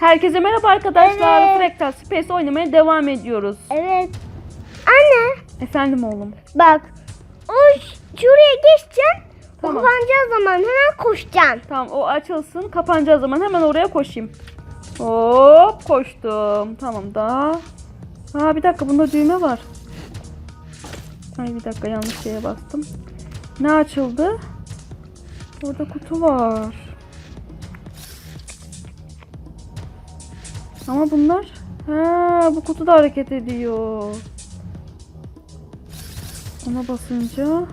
Herkese merhaba arkadaşlar. Evet. Fractal Space oynamaya devam ediyoruz. Evet. Anne Efendim oğlum. bak. O şuraya geçeceksin. Tamam. Kapanacağı zaman hemen koşacaksın. Tamam o açılsın. Kapanacağı zaman hemen oraya koşayım. Hop koştum. Tamam da. Aa bir dakika bunda düğme var. Ay bir dakika yanlış şeye bastım. Ne açıldı? Orada kutu var. Ama bunlar ha bu kutu da hareket ediyor. Ona basınca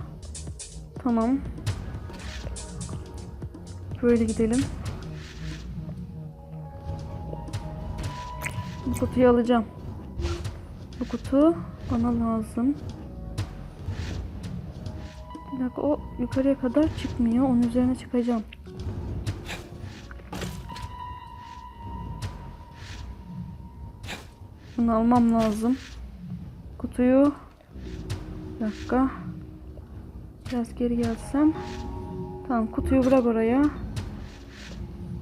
tamam. Böyle gidelim. Bu kutuyu alacağım. Bu kutu bana lazım. Bir dakika o yukarıya kadar çıkmıyor. Onun üzerine çıkacağım. Bunu almam lazım. Kutuyu bir dakika. Biraz geri gelsem. Tamam kutuyu bırak oraya.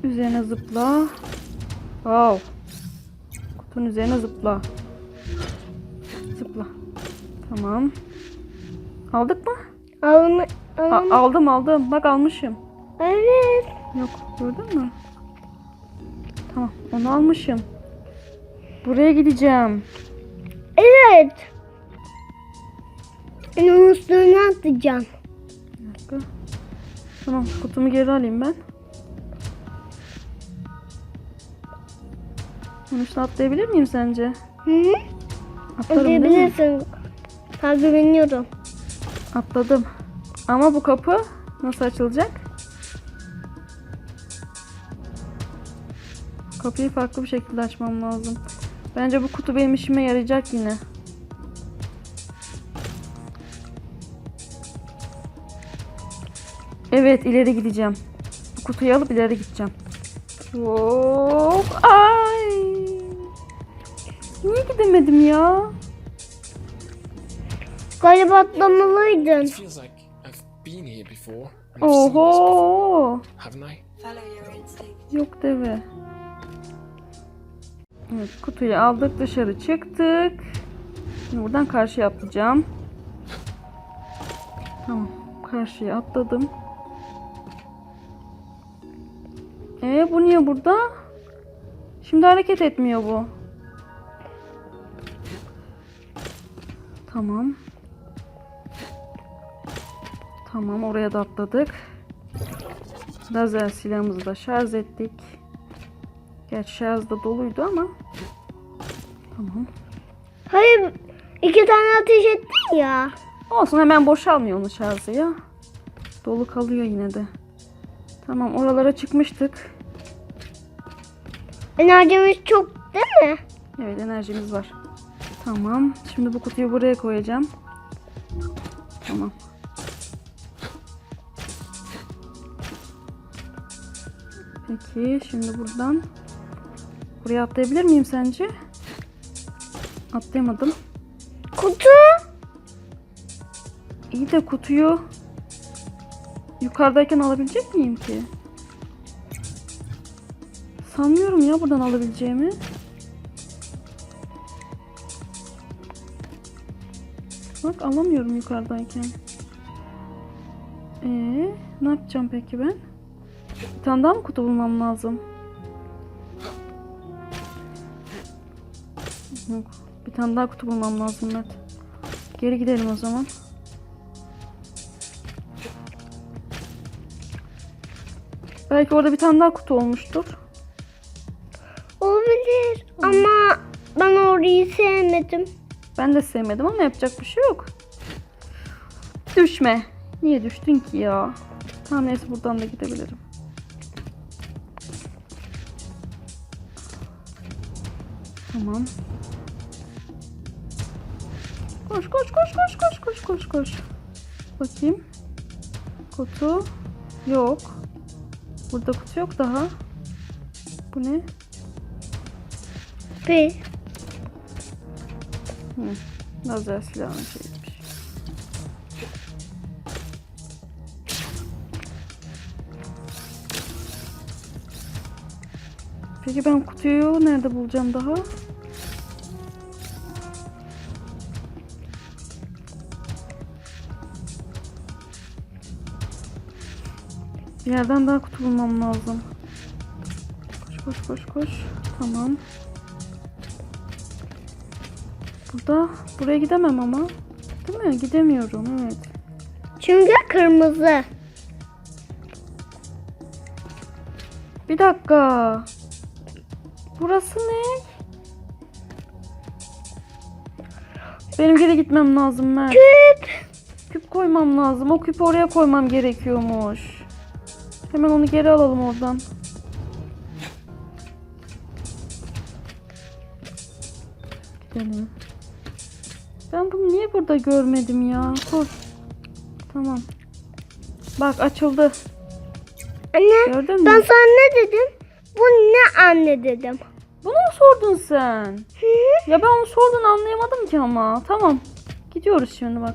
Üzerine zıpla. Wow. Kutunun üzerine zıpla. Zıpla. Tamam. Aldık mı? Alma, alma. aldım aldım. Bak almışım. Evet. Yok gördün mü? Tamam onu almışım. Buraya gideceğim. Evet. Ben onun üstüne atacağım. Bir dakika. Tamam kutumu geri alayım ben. Bunun üstüne atlayabilir miyim sence? Hı hı. Atlarım değil mi? Ödeyebilirsin. Ha güveniyorum. Atladım. Ama bu kapı nasıl açılacak? Kapıyı farklı bir şekilde açmam lazım. Bence bu kutu benim işime yarayacak yine. Evet ileri gideceğim. Bu kutuyu alıp ileri gideceğim. Hop. Ay. Niye gidemedim ya? Galiba atlamalıydın. Oho. Yok deve. Evet kutuyu aldık dışarı çıktık. Şimdi buradan karşıya atlayacağım. Tamam karşıya atladım. Ee bu niye burada? Şimdi hareket etmiyor bu. Tamam. Tamam oraya da atladık. Lazer silahımızı da şarj ettik. Gerçi şarj da doluydu ama. Tamam. Hayır. iki tane ateş ettin ya. Olsun hemen boşalmıyor onun şarjı ya. Dolu kalıyor yine de. Tamam oralara çıkmıştık. Enerjimiz çok değil mi? Evet enerjimiz var. Tamam. Şimdi bu kutuyu buraya koyacağım. Tamam. Peki şimdi buradan buraya atlayabilir miyim sence? Atlayamadım. Kutu. İyi de kutuyu yukarıdayken alabilecek miyim ki? Sanmıyorum ya buradan alabileceğimi. Bak alamıyorum yukarıdayken. Ee, ne yapacağım peki ben? Bir tane daha mı kutu bulmam lazım? Yok. Bir tane daha kutu bulmam lazım Mert. Geri gidelim o zaman. Belki orada bir tane daha kutu olmuştur. Olabilir. Ama ben orayı sevmedim. Ben de sevmedim ama yapacak bir şey yok. Düşme. Niye düştün ki ya? Tamam neyse buradan da gidebilirim. Tamam. Koş koş koş koş koş koş koş koş. Bakayım. Kutu yok. Burada kutu yok daha. Bu ne? Bir. Hı. Lazer silahını şeymiş. Peki ben kutuyu nerede bulacağım daha? Bir yerden daha kutu bulmam lazım. Koş koş koş koş. Tamam. Burada buraya gidemem ama. Değil mi? Gidemiyorum evet. Çünkü kırmızı. Bir dakika. Burası ne? Benim geri gitmem lazım Mert. Küp. Küp koymam lazım. O küpü oraya koymam gerekiyormuş. Hemen onu geri alalım oradan. Gidelim. Ben bunu niye burada görmedim ya? Koş. Tamam. Bak açıldı. Anne Gördün mü? ben sana ne dedim? Bu ne anne dedim. Bunu mu sordun sen? Ya ben onu sordun anlayamadım ki ama. Tamam. Gidiyoruz şimdi bak.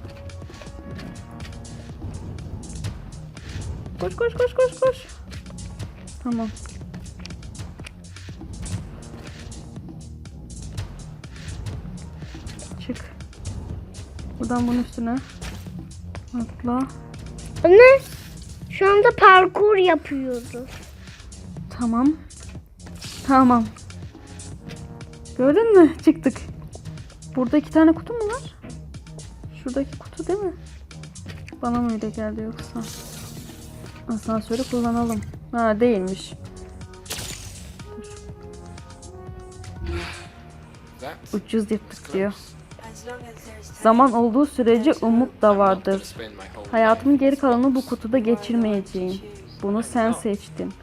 Koş koş koş koş koş. Tamam. Çık. Buradan bunun üstüne. Atla. Anne şu anda parkur yapıyoruz. Tamam. Tamam. Gördün mü? Çıktık. Burada iki tane kutu mu var? Şuradaki kutu değil mi? Bana mı öyle geldi yoksa? Asansörü kullanalım. Ha değilmiş. Ucuz yırttık diyor. Zaman olduğu sürece umut da vardır. Hayatımın geri kalanını bu kutuda geçirmeyeceğim. Bunu sen seçtin.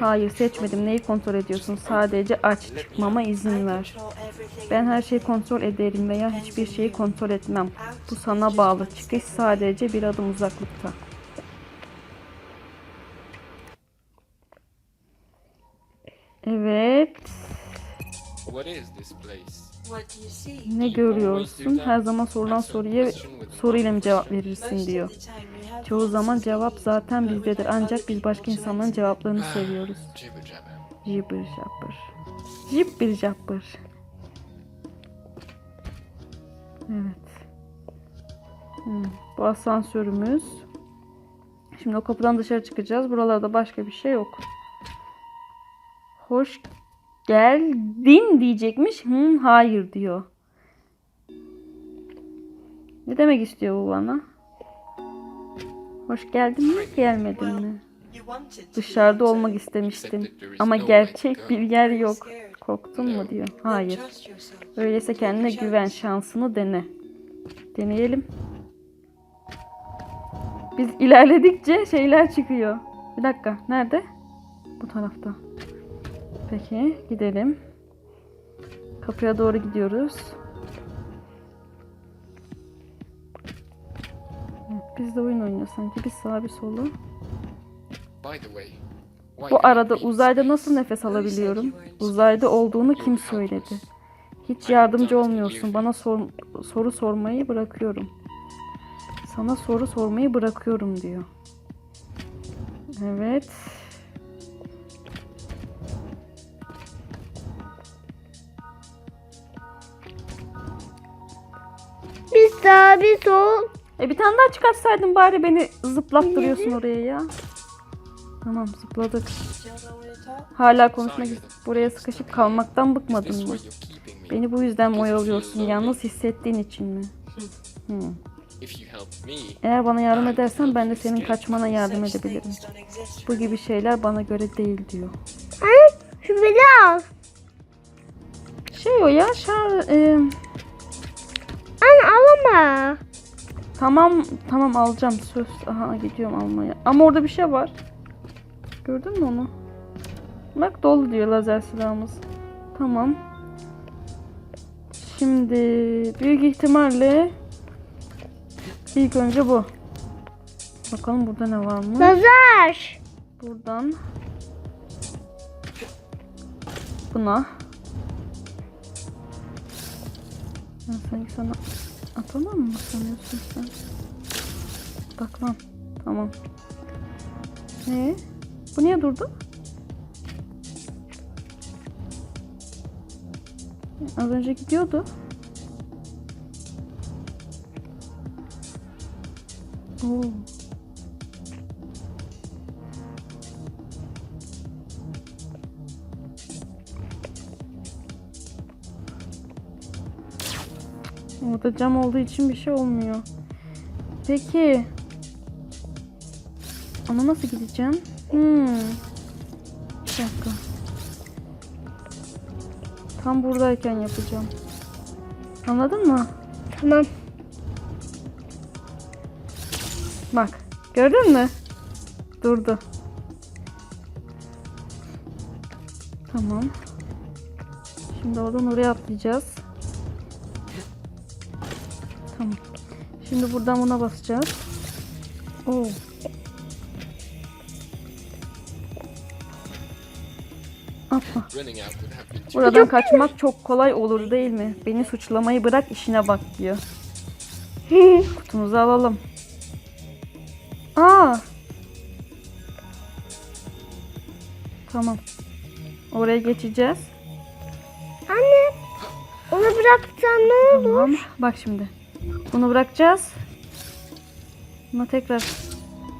Hayır seçmedim. Neyi kontrol ediyorsun? Sadece aç. Çıkmama izin ver. Ben her şeyi kontrol ederim veya hiçbir şeyi kontrol etmem. Bu sana bağlı. Çıkış sadece bir adım uzaklıkta. Evet. What is this place? What do you see? Ne görüyorsun? Her zaman sorulan soruya soruyla mı cevap verirsin diyor. Çoğu zaman cevap zaten bizdedir. Ancak biz başka insanların cevaplarını seviyoruz. Jibber jabber. Jibber jabber. Jibber jabber. Evet. Hmm, Bu asansörümüz. Şimdi o kapıdan dışarı çıkacağız. Buralarda başka bir şey yok. Hoş geldin diyecekmiş. Hı, hayır diyor. Ne demek istiyor bu bana? Hoş geldin mi gelmedin mi? Dışarıda olmak istemiştim. Ama gerçek bir yer yok. Korktun mu diyor. Hayır. Öyleyse kendine güven. Şansını dene. Deneyelim. Biz ilerledikçe şeyler çıkıyor. Bir dakika. Nerede? Bu tarafta. Peki. Gidelim. Kapıya doğru gidiyoruz. Evet, biz de oyun oynuyoruz sanki. Bir sağa bir why Bu arada uzayda nasıl nefes alabiliyorum? Uzayda olduğunu kim söyledi? Hiç yardımcı olmuyorsun. Bana sor- soru sormayı bırakıyorum. Sana soru sormayı bırakıyorum diyor. Evet. Sağ bir sol. E bir tane daha çıkartsaydın bari beni zıplattırıyorsun oraya ya. Tamam zıpladık. Hala konuşmak buraya sıkışıp kalmaktan bıkmadın mı? Beni bu yüzden oyalıyorsun. Yalnız hissettiğin için mi? Hmm. Me, Eğer bana yardım edersen ben de senin kaçmana yardım edebilirim. Bu gibi şeyler bana göre değil diyor. Şu al. Şey o ya şar... e, Anne alama. tamam tamam alacağım söz. Aha gidiyorum almaya. Ama orada bir şey var. Gördün mü onu? Bak dolu diyor lazer silahımız. Tamam. Şimdi büyük ihtimalle ilk önce bu. Bakalım burada ne var mı? Lazer. Buradan buna Ben sanki sana atamam mı sanıyorsun sen? Bak. Tamam. Ne? Bu niye durdu? Az önce gidiyordu. Oo. Orada cam olduğu için bir şey olmuyor. Peki. Ama nasıl gideceğim? Hmm. Bir dakika. Tam buradayken yapacağım. Anladın mı? Tamam. Bak. Gördün mü? Durdu. Tamam. Şimdi oradan oraya atlayacağız. Tamam. Şimdi buradan buna basacağız. Oo. Too Buradan kaçmak çok kolay olur değil mi? Beni suçlamayı bırak işine bak diyor. Kutumuzu alalım. Aa. Tamam. Oraya geçeceğiz. Anne. Onu bıraksan ne olur? Tamam. Bak şimdi. Bunu bırakacağız. Buna tekrar.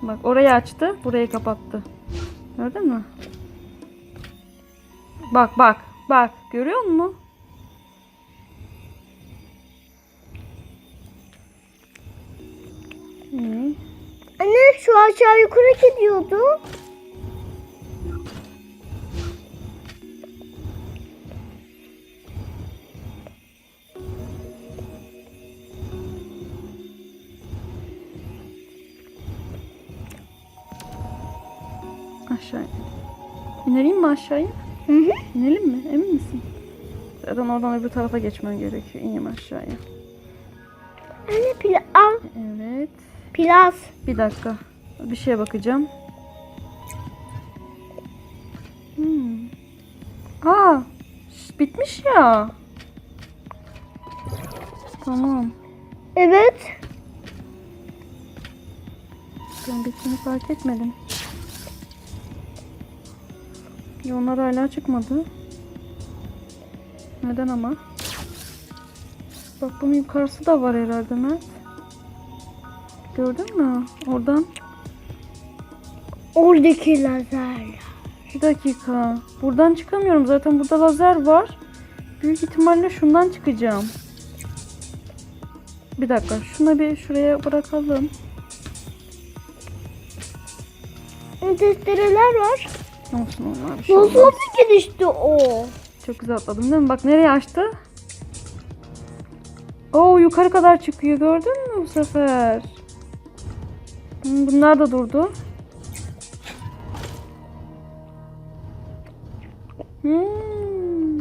Bak orayı açtı. Burayı kapattı. Gördün mü? Bak bak. Bak. Görüyor musun? Anne şu aşağı yukarı gidiyordu. İnelim mi aşağıya? Hı hı. İnelim mi? Emin misin? Zaten oradan öbür tarafa geçmen gerekiyor. İneyim aşağıya. Anne pila al. Evet. Pilav. Bir dakika. Bir şeye bakacağım. Hmm. Aa, şş, bitmiş ya. Tamam. Evet. Ben bittiğini fark etmedim. Ya onlar hala çıkmadı. Neden ama? Bak bunun yukarısı da var herhalde Mert. Gördün mü? Oradan. Oradaki lazer. Bir dakika. Buradan çıkamıyorum. Zaten burada lazer var. Büyük ihtimalle şundan çıkacağım. Bir dakika. Şuna bir şuraya bırakalım. Testereler var. Olsun onlar bir şey Nasıl olmaz. bir girişti o? Çok güzel atladım değil mi? Bak nereye açtı? Oo yukarı kadar çıkıyor. Gördün mü bu sefer? Hmm, bunlar da durdu. Hmm.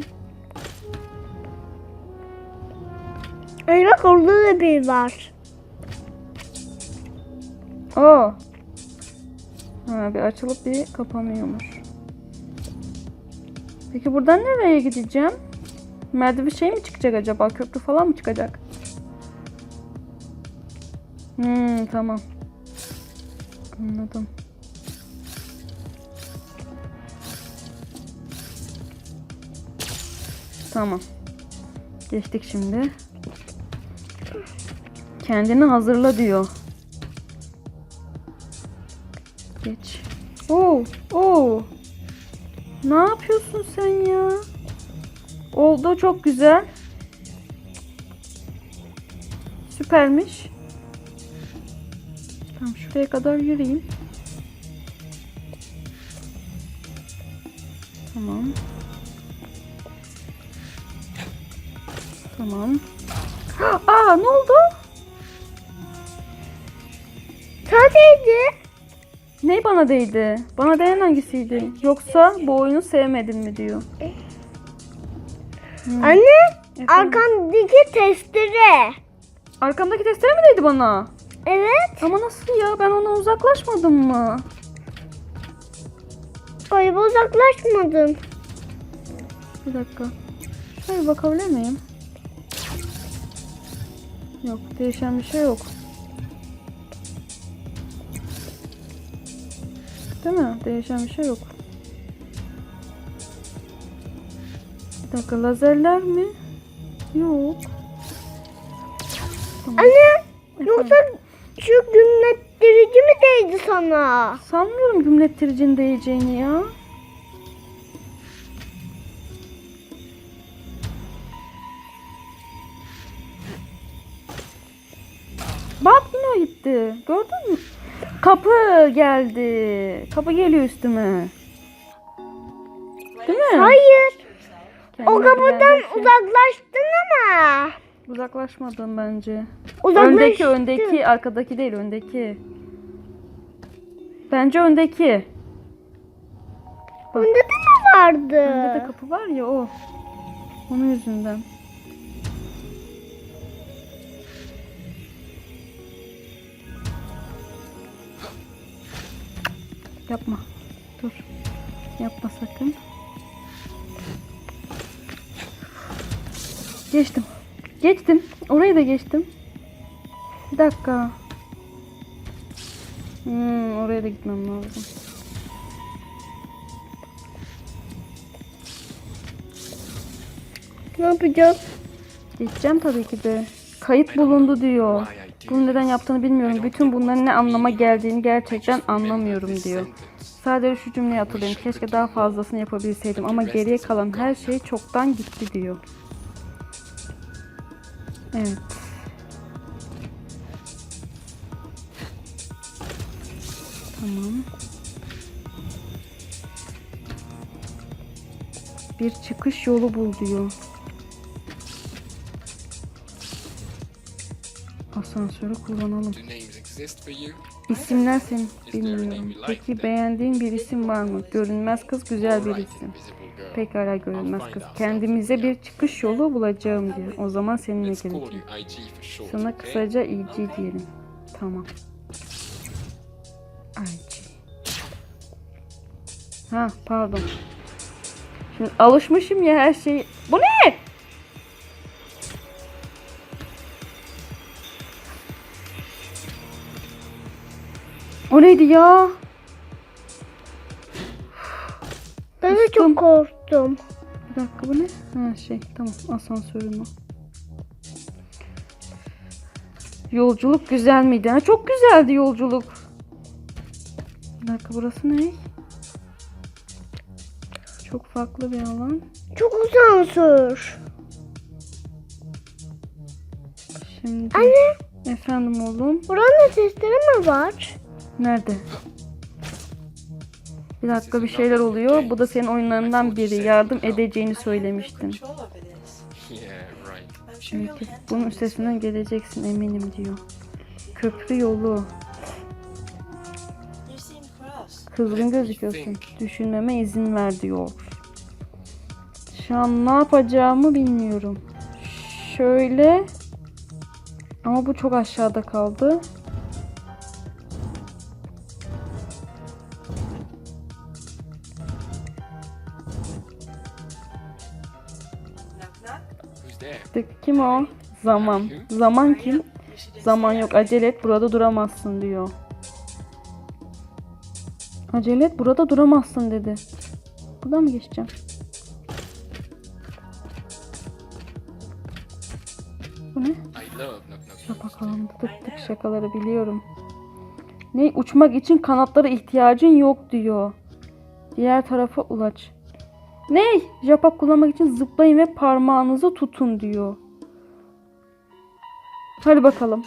Ay bak orada da bir var. Oo. Ha, bir açılıp bir kapanıyormuş. Peki buradan nereye gideceğim? Merdiven şey mi çıkacak acaba? Köprü falan mı çıkacak? Hmm, tamam. Anladım. Tamam. Geçtik şimdi. Kendini hazırla diyor. Geç. Oo, oo. Ne yapıyorsun sen ya? Oldu çok güzel. Süpermiş. Tamam şuraya kadar yürüyeyim. Tamam. Tamam. Aa ne oldu? Sadece Ne bana değdi? Bana değen hangisiydi? Yoksa bu oyunu sevmedin mi diyor. Hmm. anne Efendim? arkandaki testere. Arkamdaki testere mi değdi bana? Evet. Ama nasıl ya? Ben ona uzaklaşmadım mı? Galiba uzaklaşmadın. Bir dakika. Şöyle bakabilir miyim? Yok. Değişen bir şey yok. Değil mi? Değişen bir şey yok. Bir dakika. Lazerler mi? Yok. Anne yoksa şu gümlettirici mi değdi sana? Sanmıyorum gümlettiricinin değeceğini ya. Bak yine gitti. Gördün mü? Kapı geldi. Kapı geliyor üstüme. Değil mi? Hayır. Kendine O kapıdan uzaklaştın ama. Uzaklaşmadım bence. Uzaklaştın. Öndeki öndeki arkadaki değil öndeki. Bence öndeki. Önde de mi vardı? Önde de kapı var ya o. Onun yüzünden. Yapma. Dur. Yapma sakın. Geçtim. Geçtim. Orayı da geçtim. Bir dakika. Hmm, oraya da gitmem lazım. Ne yapacağız? Geçeceğim tabii ki de. Kayıt bulundu diyor. Bunu neden yaptığını bilmiyorum. Bütün bunların ne anlama geldiğini gerçekten anlamıyorum diyor. Sadece şu cümleyi hatırlayayım. Keşke daha fazlasını yapabilseydim ama geriye kalan her şey çoktan gitti diyor. Evet. Tamam. Bir çıkış yolu bul diyor. Asansörü kullanalım. İsimler senin bilmiyorum. Peki beğendiğin bir isim var mı? Görünmez kız güzel bir isim. Pekala görünmez kız. Kendimize bir çıkış yolu bulacağım diyor. O zaman seninle geleceğim. IG. Sana kısaca EG diyelim. Tamam. IG. Ha pardon. Şimdi alışmışım ya her şey. Bu ne? O neydi ya? Ben de çok korktum. Bir dakika bu ne? Ha şey tamam asansörün o. Yolculuk güzel miydi? Ha, çok güzeldi yolculuk. Bir dakika burası ne? Çok farklı bir alan. Çok uzansır. Şimdi Anne efendim oğlum buranın sesleri mi var? Nerede? Bir dakika bir şeyler oluyor. Bu da senin oyunlarından biri. Yardım edeceğini söylemiştin. Handle bunun üstesinden geleceksin eminim diyor. Köprü yolu. Kızgın gözüküyorsun. Düşünmeme izin ver diyor. Şu an ne yapacağımı bilmiyorum. Şöyle. Ama bu çok aşağıda kaldı. Kim o? Zaman. Zaman kim? Zaman yok. Acele et. Burada duramazsın diyor. Acele et. Burada duramazsın dedi. Buradan mı geçeceğim? Bu ne? Kalandı tık tık şakaları biliyorum. Ne uçmak için kanatlara ihtiyacın yok diyor. Diğer tarafa ulaç. Ne? Japap kullanmak için zıplayın ve parmağınızı tutun diyor. Hadi bakalım.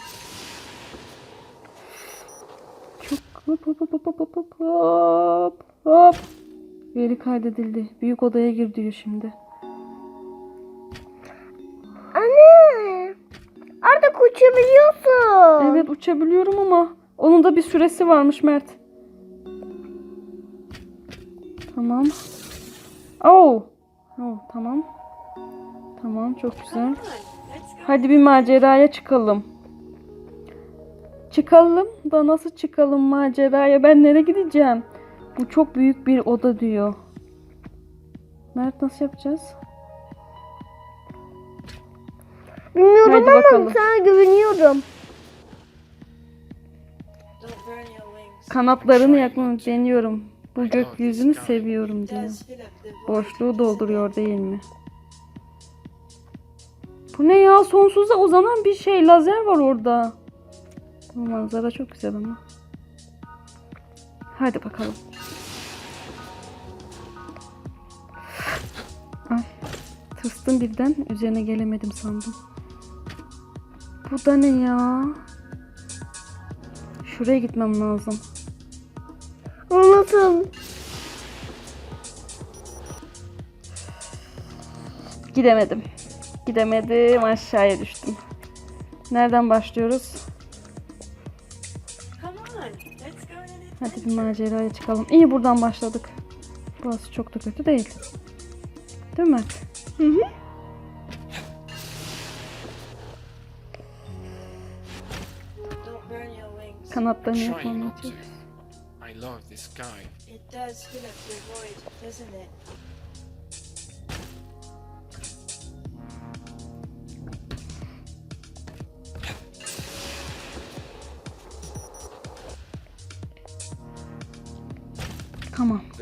Çok hop hop hop hop hop hop hop hop. Veri kaydedildi. Büyük odaya gir diyor şimdi. Anne artık uçabiliyorsun. Evet uçabiliyorum ama onun da bir süresi varmış Mert. Tamam. Oh. Oh tamam. Tamam çok güzel. Hadi bir maceraya çıkalım. Çıkalım da nasıl çıkalım maceraya? Ben nereye gideceğim? Bu çok büyük bir oda diyor. Mert nasıl yapacağız? Bilmiyorum Hadi ama bakalım. sana güveniyorum. Kanatlarını yakmak deniyorum. Bu gökyüzünü seviyorum diyor. Boşluğu dolduruyor değil mi? Bu ne ya? Sonsuza uzanan bir şey. Lazer var orada. Bu manzara çok güzel ama. Hadi bakalım. Ay. Tırstım birden. Üzerine gelemedim sandım. Bu da ne ya? Şuraya gitmem lazım. Nasıl? Gidemedim. Gidemedim. Aşağıya düştüm. Nereden başlıyoruz? Hadi bir maceraya çıkalım. İyi buradan başladık. Burası çok da kötü değil. Değil mi? Hı hı. Your. Kanatlarını Trying yapmam not to. lazım. I love this sky. It does fill up the void, doesn't it?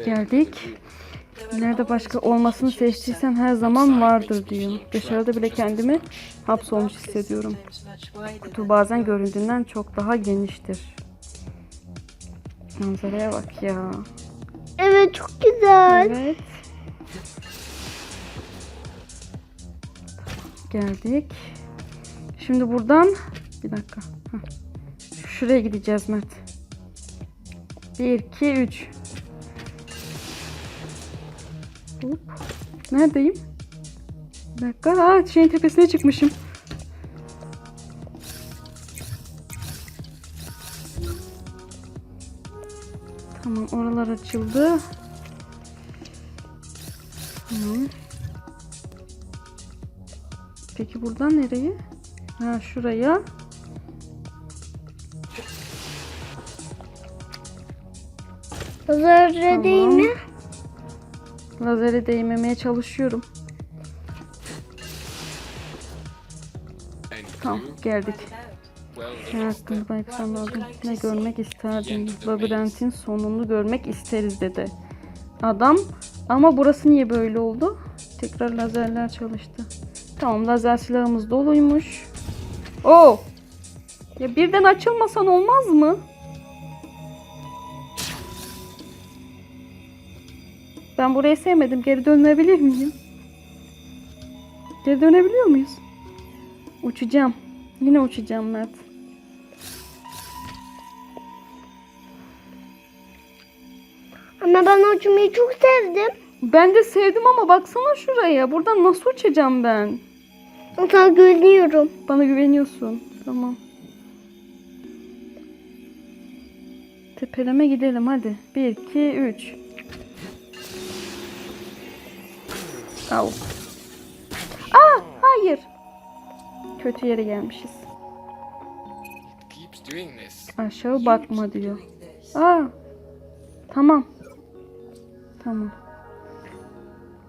Geldik. Nerede başka olmasını sun. her zaman vardır diyor. Dışarıda bile kendimi hapsolmuş hissediyorum. Kutu bazen göründüğünden çok daha geniştir. Manzaraya bak ya. Evet çok güzel. Evet. Geldik. Şimdi buradan bir dakika. Heh. Şuraya gideceğiz Mert. 1 2 3. Hop. Neredeyim? Bir dakika. Aa, şeyin tepesine çıkmışım. Tamam oralar açıldı. Tamam. Peki buradan nereye? Ha şuraya. Hazır değil mi? Lazere değmemeye çalışıyorum. Tamam geldik. The hakkında lazım. Ne görmek isterdin? Labirentin sonunu görmek isteriz dedi. Adam ama burası niye böyle oldu? Tekrar lazerler çalıştı. Tamam lazer silahımız doluymuş. Oo! Ya birden açılmasan olmaz mı? Ben burayı sevmedim. Geri dönebilir miyim? Geri dönebiliyor muyuz? Uçacağım. Yine uçacağım Mert. Ama ben uçmayı çok sevdim. Ben de sevdim ama baksana şuraya. Buradan nasıl uçacağım ben? Sana güveniyorum. Bana güveniyorsun. Tamam. Tepeleme gidelim hadi. 1, 2, 3. Au. Aa, hayır. Kötü yere gelmişiz. Aşağı bakma diyor. Aa. Tamam. Tamam.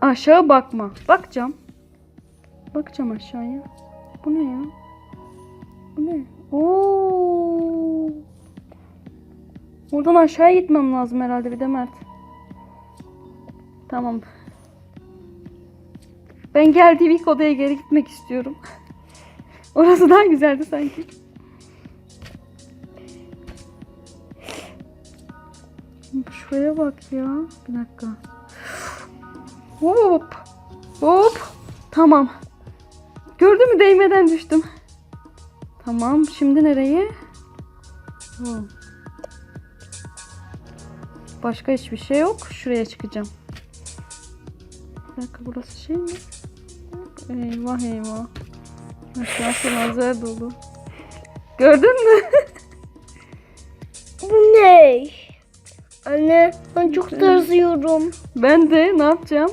Aşağı bakma. Bakacağım. Bakacağım aşağıya. Bu ne ya? Bu ne? Oo. Oradan aşağıya gitmem lazım herhalde bir de Mert. Tamam. Ben geldiğim ilk odaya geri gitmek istiyorum. Orası daha güzeldi sanki. Şuraya bak ya. Bir dakika. Hop. Hop. Tamam. Gördün mü değmeden düştüm. Tamam. Şimdi nereye? Oh. Başka hiçbir şey yok. Şuraya çıkacağım. Bir dakika burası şey mi? Eyvah eyvah. Aşağısı lazer dolu. Gördün mü? Bu ne? Anne ben çok tırsıyorum. ben de ne yapacağım?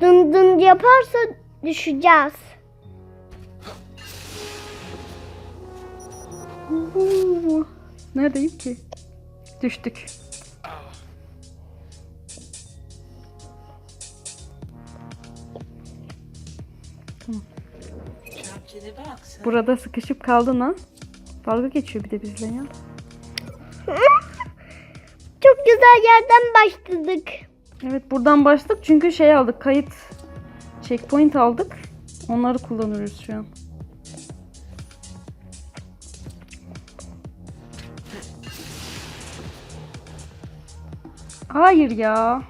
Dın dın yaparsa düşeceğiz. Neredeyim ki? Düştük. Box. huh? Burada sıkışıp kaldın ha. Dalga geçiyor bir de bizle ya. Çok güzel yerden başladık. Evet buradan başladık çünkü şey aldık kayıt checkpoint aldık. Onları kullanıyoruz şu an. Hayır ya.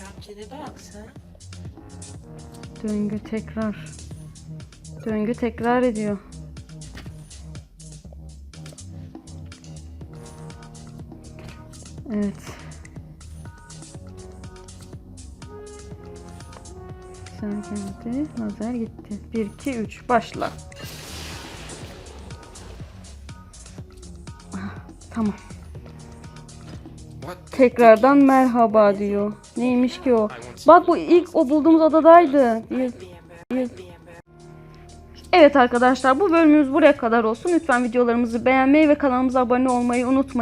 A box, huh? Döngü tekrar. Döngü tekrar ediyor. Evet. Sen geldi. Lazer gitti. 1, 2, 3. Başla. Ah, Tamam. Tekrardan merhaba diyor. Neymiş ki o? Bak bu ilk o bulduğumuz adadaydı. Bir- embarrassed. Evet arkadaşlar bu bölümümüz buraya kadar olsun. Lütfen videolarımızı beğenmeyi ve kanalımıza abone olmayı unutmayın.